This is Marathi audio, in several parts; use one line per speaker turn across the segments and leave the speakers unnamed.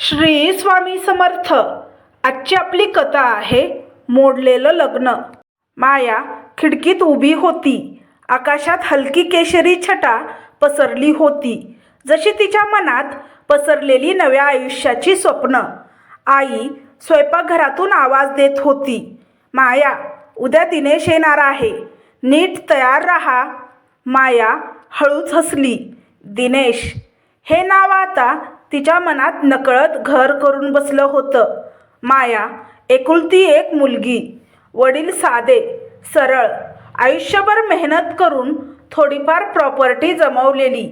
श्री स्वामी समर्थ. आजची आपली कथा आहे मोडलेलं लग्न. माया खिडकीत उभी होती. आकाशात हलकी केशरी छटा पसरली होती. जशी तिच्या मनात पसरलेली नव्या आयुष्याची स्वप्न. आई स्वयंपाकघरातून आवाज देत होती माया उद्या दिनेश येणार आहे. नीट तयार राहा. माया हळूच हसली दिनेश हे नाव आता तिच्या मनात नकळत घर करून बसलं होतं. माया एकुलती एक मुलगी वडील साधे सरळ आयुष्यभर मेहनत करून थोडीफार प्रॉपर्टी जमवलेली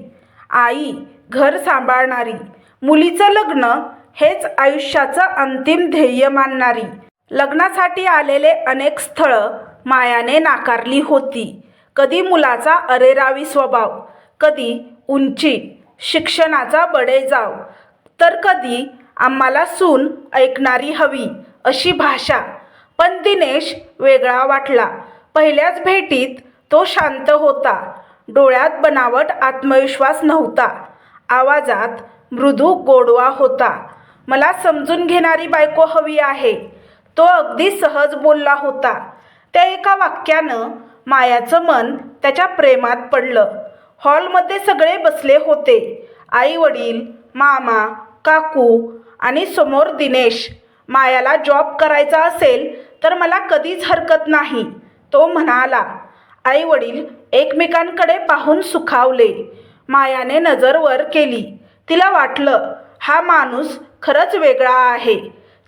आई घर सांभाळणारी मुलीचं लग्न हेच आयुष्याचं अंतिम ध्येय मानणारी. लग्नासाठी आलेले अनेक स्थळं मायाने नाकारली होती. कधी मुलाचा अरेरावी स्वभाव कधी उंची शिक्षणाचा बडे जाव. तर कधी आम्हाला सून ऐकणारी हवी अशी भाषा. पण दिनेश वेगळा वाटला. पहिल्याच भेटीत तो शांत होता. डोळ्यात बनावट आत्मविश्वास नव्हता. आवाजात मृदू गोडवा होता. मला समजून घेणारी बायको हवी आहे. तो अगदी सहज बोलला होता. त्या एका वाक्यानं मायाचं मन त्याच्या प्रेमात पडलं. हॉलमध्ये सगळे बसले होते. आई वडील मामा काकू आणि समोर दिनेश. मायाला जॉब करायचा असेल तर मला कधीच हरकत नाही तो म्हणाला. आई वडील एकमेकांकडे पाहून सुखावले. मायाने नजर वर केली. तिला वाटलं हा माणूस खरंच वेगळा आहे.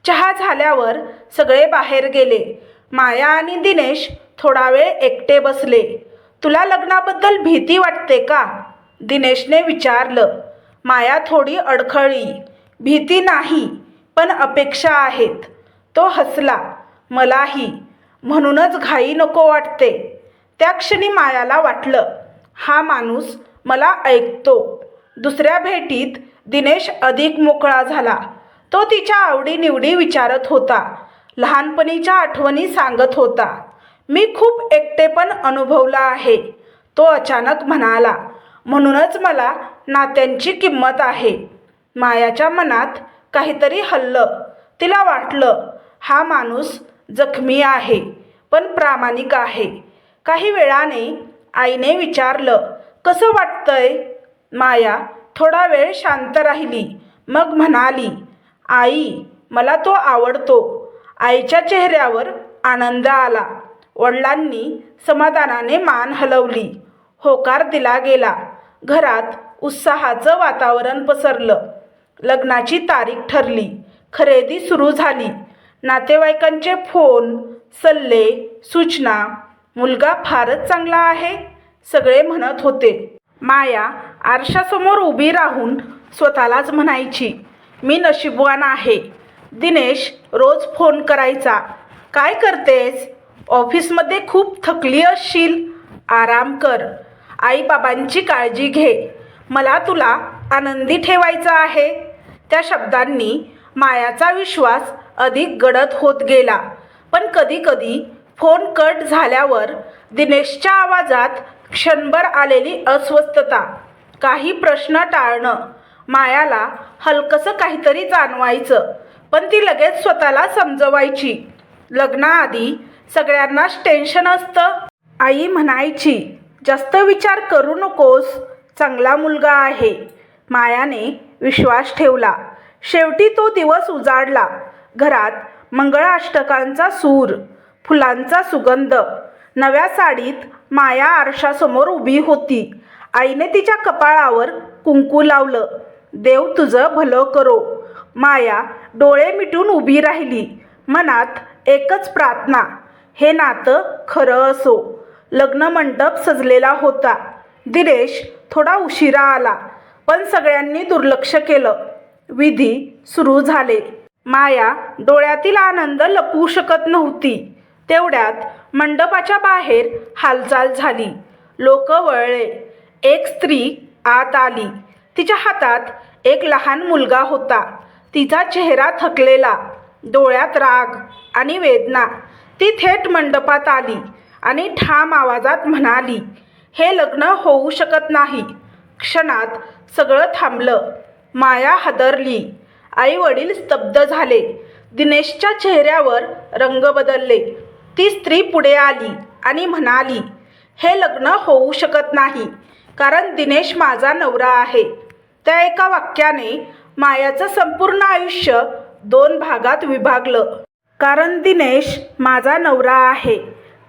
चहा झाल्यावर सगळे बाहेर गेले. माया आणि दिनेश थोडा वेळ एकटे बसले. तुला लग्नाबद्दल भीती वाटते का? दिनेशने विचारलं. माया थोडी अडखळली भीती नाही पण अपेक्षा आहेत. तो हसला. मलाही. म्हणूनच घाई नको वाटते. त्या क्षणी मायाला वाटलं. हा माणूस मला ऐकतो. दुसऱ्या भेटीत दिनेश अधिक मोकळा झाला. तो तिच्या आवडीनिवडी विचारत होता. लहानपणीच्या आठवणी सांगत होता. मी खूप एकटेपण अनुभवला आहे. तो अचानक म्हणाला म्हणूनच मला नात्यांची किंमत आहे. मायाच्या मनात काहीतरी हल्लं. तिला वाटलं हा माणूस जखमी आहे पण प्रामाणिक आहे. काही वेळाने आईने विचारलं कसं वाटतंय? माया थोडा वेळ शांत राहिली. मग म्हणाली आई मला तो आवडतो. आईच्या चेहऱ्यावर आनंद आला. वडिलांनी समाधानाने मान हलवली. होकार दिला गेला. घरात उत्साहाचं वातावरण पसरलं. लग्नाची तारीख ठरली. खरेदी सुरू झाली. नातेवाईकांचे फोन सल्ले सूचना. मुलगा फारच चांगला आहे सगळे म्हणत होते. माया आरशासमोर उभी राहून स्वतःलाच म्हणायची मी नशीबवान आहे. दिनेश रोज फोन करायचा. काय करतेस? ऑफिसमध्ये खूप थकली असशील. आराम कर. आईबाबांची काळजी घे. मला तुला आनंदी ठेवायचं आहे. त्या शब्दांनी मायाचा विश्वास अधिक गडद होत गेला. पण कधीकधी फोन कट झाल्यावर दिनेशच्या आवाजात क्षणभर आलेली अस्वस्थता काही प्रश्न टाळणं मायाला हलकसं काहीतरी जाणवायचं. पण ती लगेच स्वतःला समजवायची. लग्नाआधी सगळ्यांनाच टेन्शन असतं. आई म्हणायची जास्त विचार करू नकोस चांगला मुलगा आहे. मायाने विश्वास ठेवला. शेवटी तो दिवस उजाडला. घरात मंगळाष्टकांचा सूर फुलांचा सुगंध. नव्या साडीत माया आरशासमोर उभी होती. आईने तिच्या कपाळावर कुंकू लावलं. देव तुझं भलं करो. माया डोळे मिटून उभी राहिली. मनात एकच प्रार्थना हे नातं खरं असो. लग्न मंडप सजलेला होता. दिनेश थोडा उशिरा आला पण सगळ्यांनी दुर्लक्ष केलं. विधी सुरू झाले. माया डोळ्यातील आनंद लपवू शकत नव्हती. तेवढ्यात मंडपाच्या बाहेर हालचाल झाली. लोक वळले. एक स्त्री आत आली. तिच्या हातात एक लहान मुलगा होता. तिचा चेहरा थकलेला डोळ्यात राग आणि वेदना. ती थेट मंडपात आली आणि ठाम आवाजात म्हणाली हे लग्न होऊ शकत नाही. क्षणात सगळं थांबलं. माया हादरली. आई वडील स्तब्ध झाले. दिनेशच्या चेहऱ्यावर रंग बदलले. ती स्त्री पुढे आली आणि म्हणाली हे लग्न होऊ शकत नाही कारण दिनेश माझा नवरा आहे. त्या एका वाक्याने मायाचं संपूर्ण आयुष्य दोन भागात विभागलं. कारण दिनेश माझा नवरा आहे.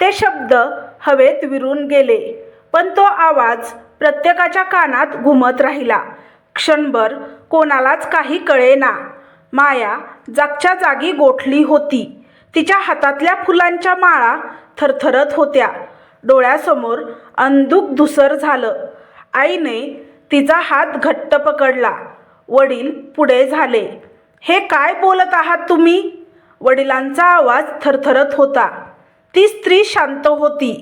ते शब्द हवेत विरून गेले. पण तो आवाज प्रत्येकाच्या कानात घुमत राहिला. क्षणभर कोणालाच काही कळेना. माया जागच्या जागी गोठली होती. तिच्या हातातल्या फुलांच्या माळा थरथरत होत्या. डोळ्यासमोर अंधुक धुसर झालं. आईने तिचा हात घट्ट पकडला. वडील पुढे झाले. हे काय बोलत आहात तुम्ही? वडिलांचा आवाज थरथरत होता. ती स्त्री शांत होती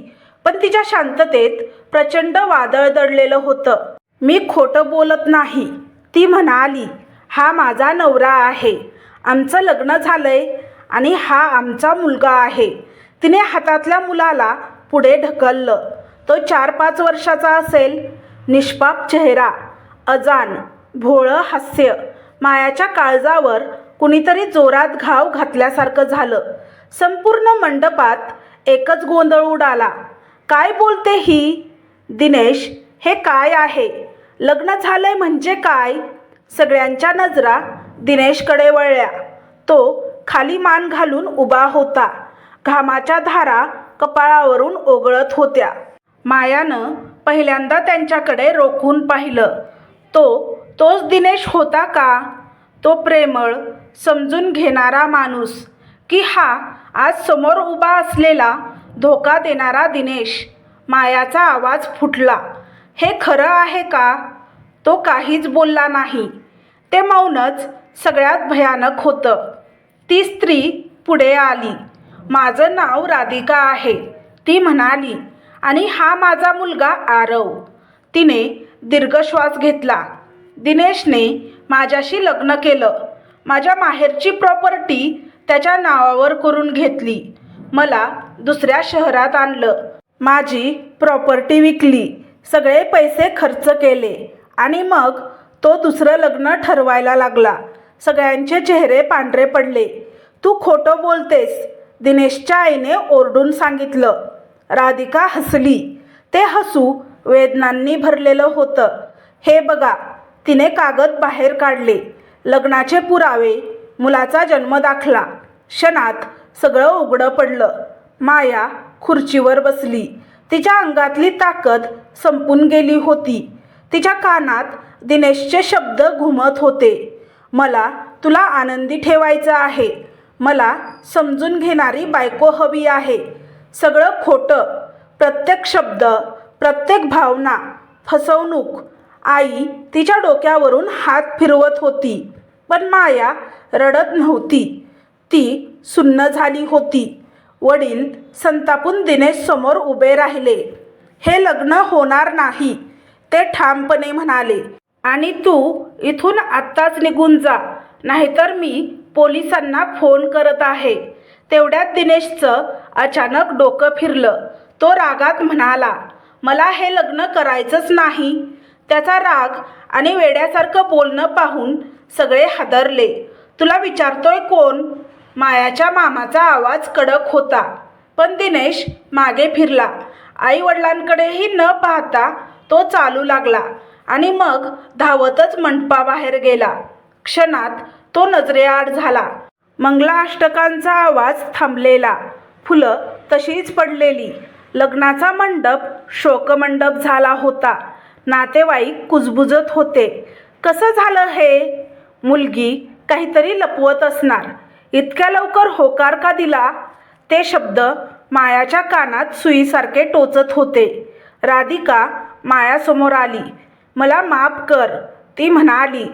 पण तिच्या शांततेत प्रचंड वादळ दडलेलं होतं. मी खोटं बोलत नाही ती म्हणाली. हा माझा नवरा आहे. आमचं लग्न झालंय आणि हा आमचा मुलगा आहे. तिने हातातल्या मुलाला पुढे ढकललं. तो चार पाच वर्षाचा असेल. निष्पाप चेहरा अजान भोळं हास्य मायाच्या काळजावर कुणीतरी जोरात घाव घातल्यासारखं झालं. संपूर्ण मंडपात एकच गोंधळ उडाला. काय बोलते ही? दिनेश हे काय आहे? लग्न झालंय म्हणजे काय? सगळ्यांच्या नजरा दिनेशकडे वळल्या. तो खाली मान घालून उभा होता. घामाच्या धारा कपाळावरून ओघळत होत्या. मायानं पहिल्यांदा त्यांच्याकडे रोखून पाहिलं. तो तोच दिनेश होता का? तो प्रेमळ समजून घेणारा माणूस की हा आज समोर उभा असलेला धोका देणारा दिनेश मायाचा आवाज फुटला. हे खरं आहे का? तो काहीच बोलला नाही. ते मौनच सगळ्यात भयानक होतं. ती स्त्री पुढे आली. माझं नाव राधिका आहे ती म्हणाली. आणि हा माझा मुलगा आरव. तिने दीर्घश्वास घेतला. दिनेशने माझ्याशी लग्न केलं. माझ्या माहेरची प्रॉपर्टी त्याच्या नावावर करून घेतली. मला दुसऱ्या शहरात आणलं. माझी प्रॉपर्टी विकली. सगळे पैसे खर्च केले. आणि मग तो दुसरं लग्न ठरवायला लागला. सगळ्यांचे चेहरे पांढरे पडले. तू खोटं बोलतेस दिनेशच्या आईने ओरडून सांगितलं. राधिका हसली. ते हसू वेदनांनी भरलेलं होतं. हे बघा तिने कागद बाहेर काढले. लग्नाचे पुरावे मुलाचा जन्म दाखला. क्षणात सगळं उघडं पडलं. माया खुर्चीवर बसली. तिच्या अंगातली ताकद संपून गेली होती. तिच्या कानात दिनेशचे शब्द घुमत होते. मला तुला आनंदी ठेवायचं आहे. मला समजून घेणारी बायको हवी आहे. सगळं खोटं. प्रत्येक शब्द प्रत्येक भावना फसवणूक आई तिच्या डोक्यावरून हात फिरवत होती पण माया रडत नव्हती. ती सुन्न झाली होती. वडील संतापून दिनेश समोर उभे राहिले. हे लग्न होणार नाही ते ठामपणे म्हणाले. आणि तू इथून आत्ताच निघून जा नाहीतर मी पोलिसांना फोन करत आहे. तेवढ्यात दिनेशचं अचानक डोकं फिरलं. तो रागात म्हणाला मला हे लग्न करायचंच नाही. त्याचा राग आणि वेड्यासारखं बोलणं पाहून सगळे हादरले. तुला विचारतोय कोण? मायाच्या मामाचा आवाज कडक होता. पण दिनेश मागे फिरला. आई वडिलांकडेही न पाहता तो चालू लागला आणि मग धावतच मंडपाबाहेर गेला. क्षणात तो नजरेआड झाला. मंगलाष्टकांचा आवाज थांबलेला. फुलं तशीच पडलेली. लग्नाचा मंडप शोकमंडप झाला होता. नातेवाईक कुजबुजत होते. कसं झालं हे? मुलगी काहीतरी लपवत असणार. इतक्या लवकर होकार का दिला? ते शब्द मायाच्या कानात सुईसारखे टोचत होते. राधिका मायासमोर आली. मला माफ कर ती म्हणाली.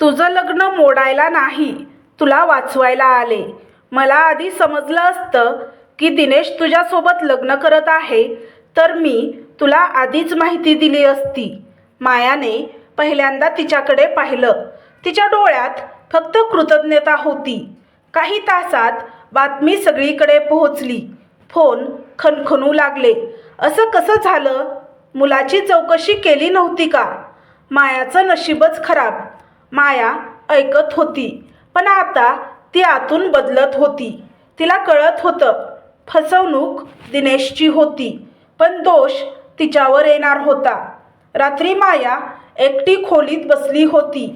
तुझं लग्न मोडायला नाही तुला वाचवायला आले. मला आधी समजलं असतं की दिनेश तुझ्यासोबत लग्न करत आहे तर मी तुला आधीच माहिती दिली असती. मायाने पहिल्यांदा तिच्याकडे पाहिलं. तिच्या डोळ्यात फक्त कृतज्ञता होती. काही तासात बातमी सगळीकडे पोहोचली. फोन खणखणू लागले. असं कसं झालं? मुलाची चौकशी केली नव्हती का? मायाचं नशीबच खराब. माया ऐकत होती पण आता ती आतून बदलत होती. तिला कळत होतं फसवणूक दिनेशची होती पण दोष तिच्यावर येणार होता. रात्री माया एकटी खोलीत बसली होती.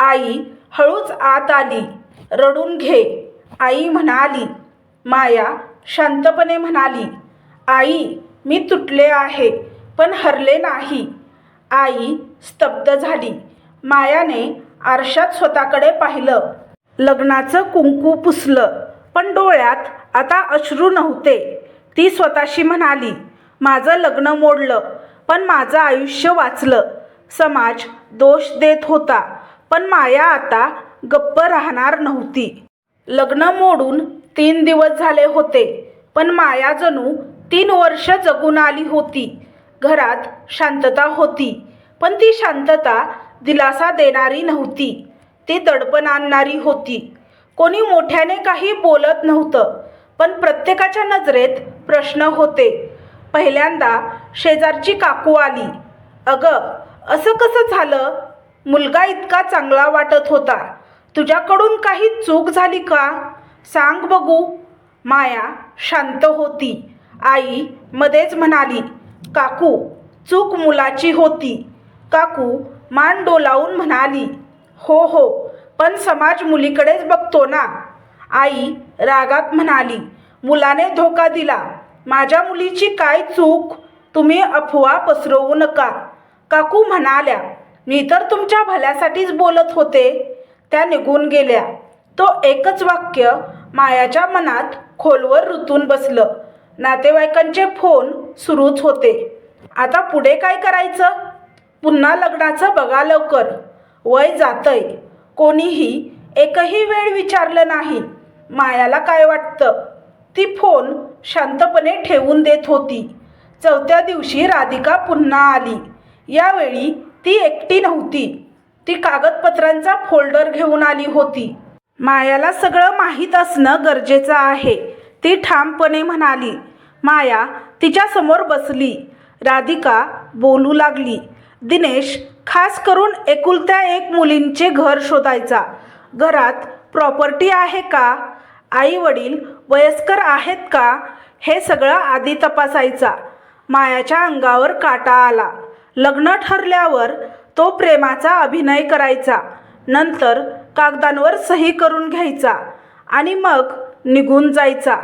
आई हळूच आत आली. रडून घे. आई म्हणाली माया शांतपणे म्हणाली आई मी तुटले आहे पण हरले नाही. आई स्तब्ध झाली. मायाने आरशात स्वतःकडे पाहिलं. लग्नाचं कुंकू पुसलं पण डोळ्यात आता अश्रू नव्हते. ती स्वतःशी म्हणाली माझं लग्न मोडलं पण माझं आयुष्य वाचलं. समाज दोष देत होता पण माया आता गप्प राहणार नव्हती. लग्न मोडून तीन दिवस झाले होते पण माया जणू तीन वर्ष जगून आली होती. घरात शांतता होती पण ती शांतता दिलासा देणारी नव्हती. ती दडपण आणणारी होती. कोणी मोठ्याने काही बोलत नव्हतं पण प्रत्येकाच्या नजरेत प्रश्न होते. पहिल्यांदा शेजारची काकू आली. अगं असं कसं झालं? मुलगा इतका चांगला वाटत होता. तुझ्याकडून काही चूक झाली का? सांग बघू. माया शांत होती. आई मध्येच म्हणाली काकू चूक मुलाची होती. काकू मान डोलावून म्हणाली हो हो पण समाज मुलीकडेच बघतो ना. आई रागात म्हणाली मुलाने धोका दिला. माझ्या मुलीची काय चूक? तुम्ही अफवा पसरवू नका. काकू म्हणाल्या मी तर तुमच्या भल्यासाठीच बोलत होते. त्या निघून गेल्या. तो एकच वाक्य मायाच्या मनात खोलवर रुतून बसलं. नातेवाईकांचे फोन सुरूच होते. आता पुढे काय करायचं? पुन्हा लग्नाचं बघा लवकर. वय जातंय. कोणीही एकही वेळ विचारलं नाही. मायाला काय वाटतं? ती फोन शांतपणे ठेवून देत होती. चौथ्या दिवशी राधिका पुन्हा आली. यावेळी ती एकटी नव्हती. ती कागदपत्रांचा फोल्डर घेऊन आली होती. मायाला सगळं माहीत असणं गरजेचं आहे ती ठामपणे म्हणाली. माया तिच्यासमोर बसली. राधिका बोलू लागली. दिनेश खास करून एकुलत्या एक मुलींचे घर शोधायचा. घरात प्रॉपर्टी आहे का? आई वडील वयस्कर आहेत का? हे सगळं आधी तपासायचा. मायाच्या अंगावर काटा आला. लग्न ठरल्यावर तो प्रेमाचा अभिनय करायचा. नंतर कागदांवर सही करून घ्यायचा आणि मग निघून जायचा.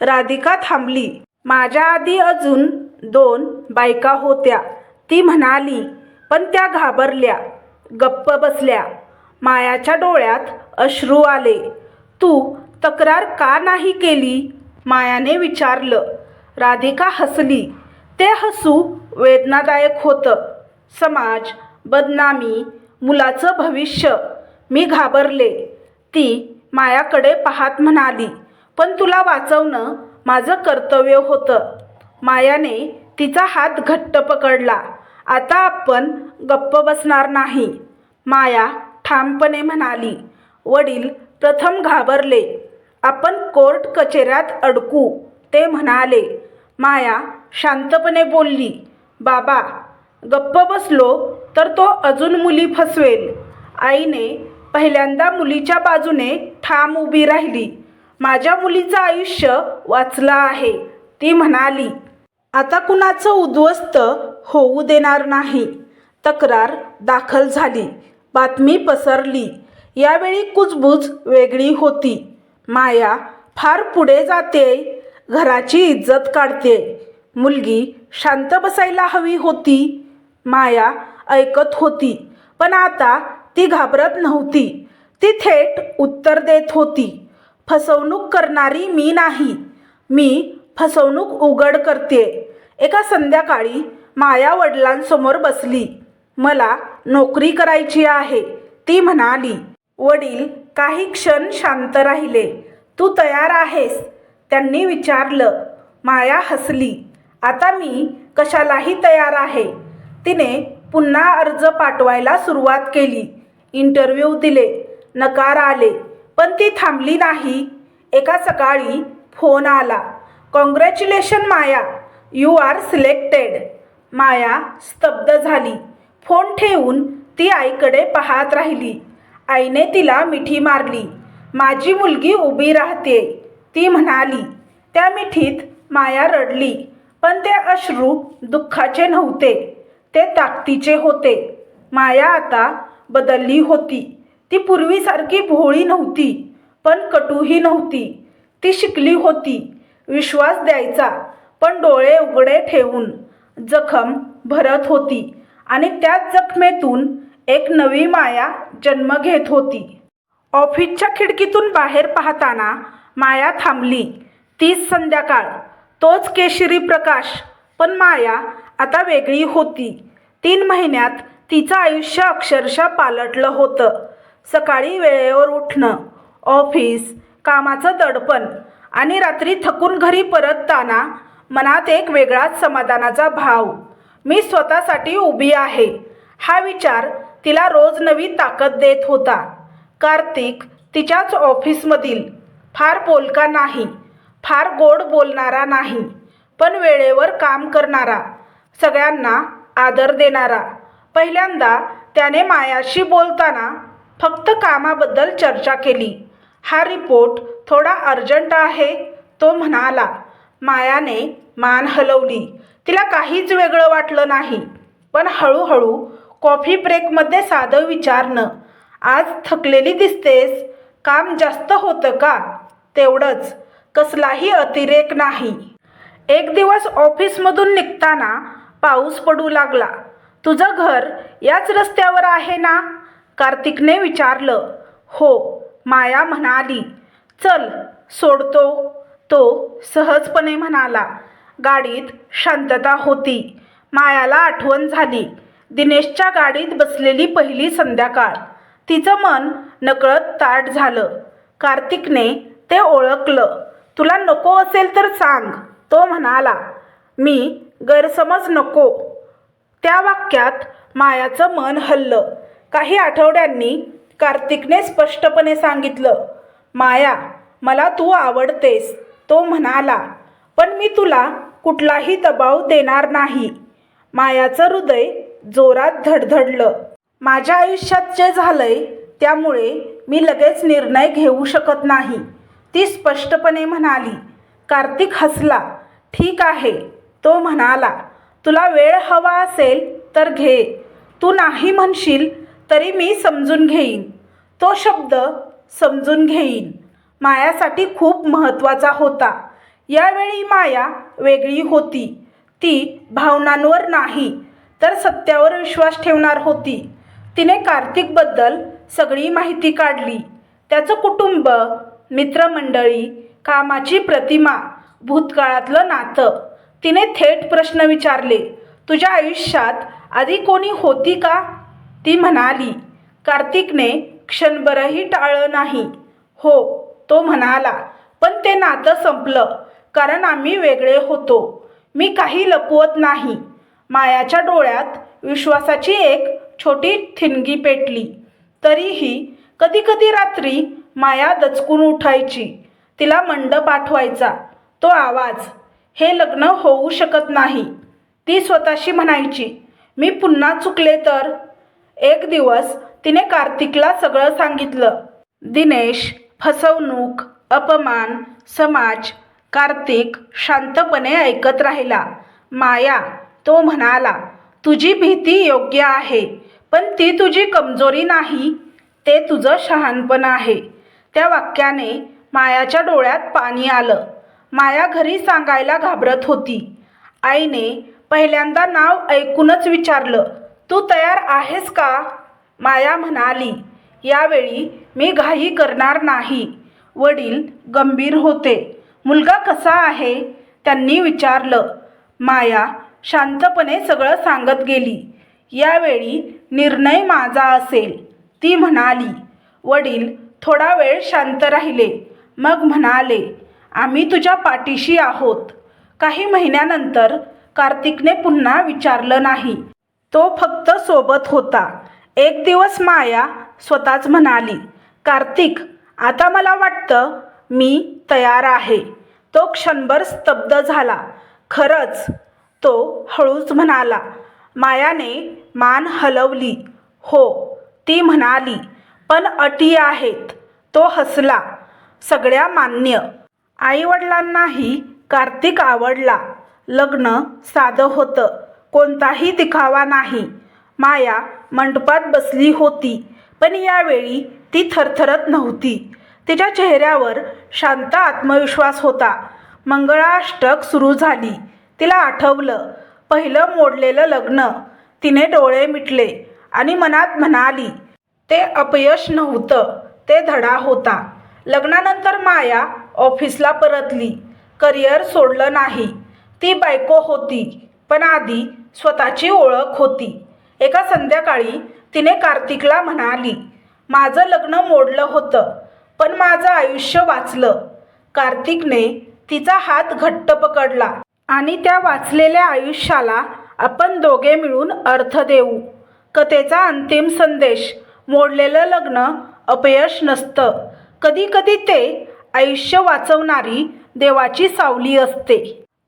राधिका थांबली. माझ्या आधी अजून दोन बायका होत्या. ती म्हणाली पण त्या घाबरल्या. गप्प बसल्या. मायाच्या डोळ्यात अश्रू आले. तू तक्रार का नाही केली? मायाने विचारलं. राधिका हसली. ते हसू वेदनादायक होतं. समाज बदनामी मुलाचं भविष्य. मी घाबरले. ती मायाकडे पाहत म्हणाली पण तुला वाचवणं माझं कर्तव्य होतं. मायाने तिचा हात घट्ट पकडला. आता आपण गप्प बसणार नाही. माया ठामपणे म्हणाली वडील प्रथम घाबरले. आपण कोर्ट कचेऱ्यात अडकू ते म्हणाले. माया शांतपणे बोलली बाबा गप्प बसलो तर तो अजून मुली फसवेल. आईने पहिल्यांदा मुलीच्या बाजूने ठाम उभी राहिली. माझ्या मुलीचं आयुष्य वाचलं आहे ती म्हणाली. आता कुणाचं उद्ध्वस्त होऊ देणार नाही. तक्रार दाखल झाली. बातमी पसरली. यावेळी कुजबूज वेगळी होती. माया फार पुढे जाते घराची इज्जत काढते. मुलगी शांत बसायला हवी होती. माया ऐकत होती पण आता ती घाबरत नव्हती. ती थेट उत्तर देत होती फसवणूक करणारी मी नाही. मी फसवणूक उघड करते. एका संध्याकाळी माया वडिलांसमोर बसली. मला नोकरी करायची आहे ती म्हणाली. वडील काही क्षण शांत राहिले. तू तयार आहेस? त्यांनी विचारलं. माया हसली. आता मी कशालाही तयार आहे. तिने पुन्हा अर्ज पाठवायला सुरुवात केली. इंटरव्ह्यू दिले. नकार आले. पण ती थांबली नाही. एका सकाळी फोन आला. Congratulations Maya. You are selected. Maya स्तब्ध झाली. फोन ठेवून ती आईकडे पाहत राहिली. आईने तिला मिठी मारली. माझी मुलगी उभी राहते ती म्हणाली. त्या मिठीत माया रडली पण ते अश्रू दुःखाचे नव्हते ते ताकदीचे होते. माया आता बदलली होती. ती पूर्वीसारखी भोळी नव्हती पण कटूही नव्हती. ती शिकली होती विश्वास द्यायचा पण डोळे उघडे ठेवून जखम भरत होती आणि त्याच जखमेतून एक नवी माया जन्म घेत होती. ऑफिसच्या खिडकीतून बाहेर पाहताना माया थांबली. तीच संध्याकाळ. तोच केशरी प्रकाश पण माया आता वेगळी होती. तीन महिन्यात तिचं आयुष्य अक्षरशः पालटलं होतं. सकाळी वेळेवर उठणं ऑफिस कामाचं दडपण आणि रात्री थकून घरी परतताना मनात एक वेगळाच समाधानाचा भाव. मी स्वतःसाठी उभी आहे. हा विचार तिला रोज नवी ताकद देत होता. कार्तिक तिच्याच ऑफिसमधील फार बोलका नाही फार गोड बोलणारा नाही पण वेळेवर काम करणारा सगळ्यांना आदर देणारा. पहिल्यांदा त्याने मायाशी बोलताना फक्त कामाबद्दल चर्चा केली. हा रिपोर्ट थोडा अर्जंट आहे तो म्हणाला मायाने मान हलवली. तिला काहीच वेगळं वाटलं नाही पण हळूहळू कॉफी ब्रेकमध्ये साधं विचारणं. आज थकलेली दिसतेस. काम जास्त होतं का? तेवढंच. कसलाही अतिरेक नाही. एक दिवस ऑफिसमधून निघताना पाऊस पडू लागला. तुझं घर याच रस्त्यावर आहे ना? कार्तिकने विचारलं. हो माया म्हणाली. चल सोडतो. तो सहजपणे म्हणाला. गाडीत शांतता होती. मायाला आठवण झाली. दिनेशच्या गाडीत बसलेली पहिली संध्याकाळ. तिचं मन नकळत ताट झालं. कार्तिकने ते ओळखलं. तुला नको असेल तर सांग तो म्हणाला. मी गैरसमज नको. त्या वाक्यात मायाचं मन हल्लं. काही आठवड्यांनी कार्तिकने स्पष्टपणे सांगितलं माया मला तू आवडतेस. तो म्हणाला पण मी तुला कुठलाही दबाव देणार नाही. मायाचं हृदय जोरात धडधडलं. माझ्या आयुष्यात जे झालंय त्यामुळे मी लगेच निर्णय घेऊ शकत नाही ती स्पष्टपणे म्हणाली. कार्तिक हसला. ठीक आहे तो म्हणाला. तुला वेळ हवा असेल तर घे. तू नाही म्हणशील तरी मी समजून घेईन. तो शब्द समजून घेईन मायासाठी खूप महत्त्वाचा होता. यावेळी माया वेगळी होती. ती भावनांवर नाही तर सत्यावर विश्वास ठेवणार होती. तिने कार्तिकबद्दल सगळी माहिती काढली. त्याचं कुटुंब मित्रमंडळी कामाची प्रतिमा भूतकाळातलं नातं तिने थेट प्रश्न विचारले तुझ्या आयुष्यात आधी कोणी होती का? ती म्हणाली कार्तिकने क्षणभरही टाळलं नाही. हो तो म्हणाला पण ते नातं संपलं कारण आम्ही वेगळे होतो. मी काही लपवत नाही. मायाच्या डोळ्यात विश्वासाची एक छोटी ठिणगी पेटली. तरीही कधीकधी रात्री माया दचकून उठायची. तिला मंडप आठवायचा तो आवाज हे लग्न होऊ शकत नाही. ती स्वतःशी म्हणायची मी पुन्हा चुकले तर? एक दिवस तिने कार्तिकला सगळं सांगितलं. दिनेश फसवणूक अपमान समाज कार्तिक शांतपणे ऐकत राहिला. माया तो म्हणाला तुझी भीती योग्य आहे पण ती तुझी कमजोरी नाही ते तुझं शहाणपण आहे. त्या वाक्याने मायाच्या डोळ्यात पाणी आलं. माया घरी सांगायला घाबरत होती. आईने पहिल्यांदा नाव ऐकूनच विचारलं तू तयार आहेस का? माया म्हणाली यावेळी मी घाई करणार नाही. वडील गंभीर होते. मुलगा कसा आहे? त्यांनी विचारलं. माया शांतपणे सगळं सांगत गेली. यावेळी निर्णय माझा असेल ती म्हणाली. वडील थोडा वेळ शांत राहिले. मग म्हणाले आम्ही तुझ्या पाठीशी आहोत. काही महिन्यानंतर कार्तिकने पुन्हा विचारलं नाही. तो फक्त सोबत होता. एक दिवस माया स्वतःच म्हणाली कार्तिक आता मला वाटतं मी तयार आहे. तो क्षणभर स्तब्ध झाला. खरंच तो हळूच म्हणाला मायाने मान हलवली. हो ती म्हणाली पण अटी आहेत. तो हसला सगळ्या मान्य. आईवडिलांनाही कार्तिक आवडला. लग्न साधं होतं कोणताही दिखावा नाही. माया मंडपात बसली होती पण यावेळी ती थरथरत नव्हती. तिच्या चेहऱ्यावर शांत आत्मविश्वास होता. मंगळाष्टक सुरू झाली. तिला आठवलं. पहिलं मोडलेलं लग्न. तिने डोळे मिटले आणि मनात म्हणाली ते अपयश नव्हतं. ते धडा होता. लग्नानंतर माया ऑफिसला परतली. करिअर सोडलं नाही. ती बायको होती पण आधी स्वतःची ओळख होती. एका संध्याकाळी तिने कार्तिकला म्हणाली माझं लग्न मोडलं होतं पण माझं आयुष्य वाचलं. कार्तिकने तिचा हात घट्ट पकडला. आणि त्या वाचलेल्या आयुष्याला आपण दोघे मिळून अर्थ देऊ. कथेचा अंतिम संदेश मोडलेलं लग्न अपयश नसतं. कधीकधी ते आयुष्य वाचवणारी देवाची सावली असते.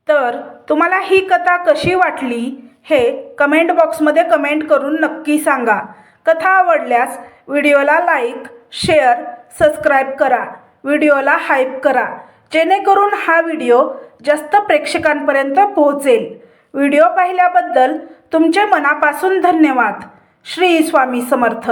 तर तुम्हाला ही कथा कशी वाटली हे कमेंट बॉक्समध्ये कमेंट करून नक्की सांगा. कथा आवडल्यास व्हिडिओला लाईक शेअर सबस्क्राईब करा. व्हिडिओला हाईप करा. जेणेकरून हा व्हिडिओ जास्त प्रेक्षकांपर्यंत पोहोचेल. व्हिडिओ पाहिल्याबद्दल तुमचे मनापासून धन्यवाद. श्री स्वामी समर्थ.